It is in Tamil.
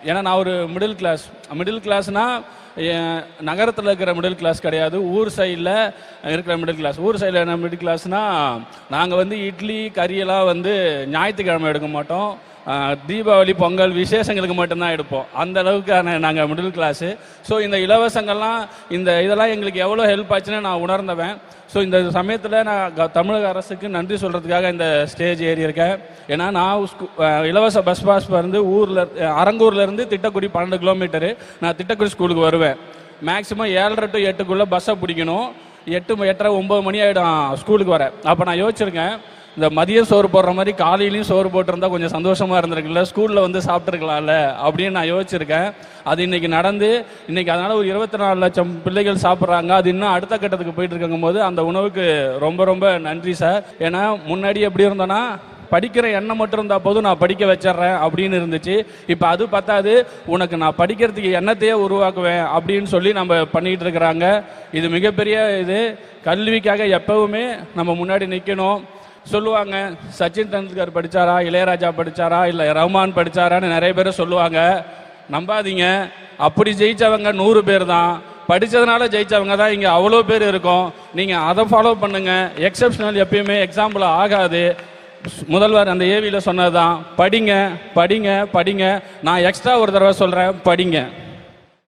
ஏன்னா நான் ஒரு மிடில் கிளாஸ் மிடில் கிளாஸ்னா நகரத்தில் இருக்கிற மிடில் கிளாஸ் கிடையாது. ஊர் சைடில் இருக்கிற மிடில் கிளாஸ் ஊர் சைடில் என்ன மிடில் கிளாஸ்னா நாங்கள் வந்து இட்லி கறியெல்லாம் வந்து ஞாயிற்றுக்கிழமை எடுக்க மாட்டோம். தீபாவளி பொங்கல் விசேஷங்களுக்கு மட்டும்தான் எடுப்போம். அந்த அளவுக்கான நாங்கள் மிடில் கிளாஸு ஸோ இந்த இலவசங்கள்லாம் இந்த இதெல்லாம் எங்களுக்கு எவ்வளோ ஹெல்ப் ஆச்சுன்னு நான் உணர்ந்தவன். ஸோ இந்த சமயத்தில் நான் க- தமிழக அரசுக்கு நன்றி சொல்கிறதுக்காக இந்த ஸ்டேஜ் ஏறி இருக்கேன். ஏன்னா நான் ஸ்கூ- இலவச பஸ் பாஸ் வந்து ஊரில் அரங்கூர்லேருந்து திட்டக்குடி பன்னெண்டு கிலோமீட்டரு நான் திட்டக்குடி ஸ்கூலுக்கு வருவேன். மேக்ஸிமம் ஏழரை டு எட்டுக்குள்ளே பஸ்ஸை பிடிக்கணும். எட்டு எட்டரை ஒம்பது மணி ஆகிடும் ஸ்கூலுக்கு வர. அப்போ நான் யோசிச்சிருக்கேன் இந்த மதியம் சோறு போடுற மாதிரி காலையிலையும் சோறு போட்டிருந்தா கொஞ்சம் சந்தோஷமாக இருந்திருக்குல்ல ஸ்கூலில் வந்து சாப்பிட்ருக்கலாம்ல அப்படின்னு நான் யோசிச்சிருக்கேன். அது இன்னைக்கு நடந்து இன்னைக்கு அதனால் ஒரு இருபத்தி நாலு லட்சம் பிள்ளைகள் சாப்பிட்றாங்க. அது இன்னும் அடுத்த கட்டத்துக்கு போயிட்டு இருக்கும் போது அந்த உணவுக்கு ரொம்ப ரொம்ப நன்றி சார். ஏன்னா முன்னாடி எப்படி இருந்தோன்னா படிக்கிற எண்ணம் மட்டும் இருந்தால் போதும் நான் படிக்க வச்சிடுறேன் அப்படின்னு இருந்துச்சு. இப்போ அது பத்தாது. உனக்கு நான் படிக்கிறதுக்கு எண்ணத்தையே உருவாக்குவேன் அப்படின்னு சொல்லி நம்ம பண்ணிகிட்டு இருக்கிறாங்க. இது மிகப்பெரிய இது. கல்விக்காக எப்பவுமே நம்ம முன்னாடி நிற்கணும் சொல்லுவாங்க சச்சின் டெண்டுல்கர் படிச்சாரா? இளையராஜா படிச்சாரா? இல்லை ரஹ்மான் படிச்சாரான்னு நிறைய பேர் சொல்லுவாங்க. நம்பாதீங்க. அப்படி ஜெயித்தவங்க நூறு பேர் தான். படித்ததுனால ஜெயித்தவங்க தான் இங்கே அவ்வளோ பேர் இருக்கும். நீங்கள் அதை ஃபாலோ பண்ணுங்கள் எக்ஸப்ஷனல் எப்பயுமே எக்ஸாம்பிள் ஆகாது. முதல்வர் அந்த ஏவியில் சொன்னது தான் படிங்க படிங்க படிங்க. நான் எக்ஸ்ட்ரா ஒரு தடவை சொல்கிறேன் படிங்க.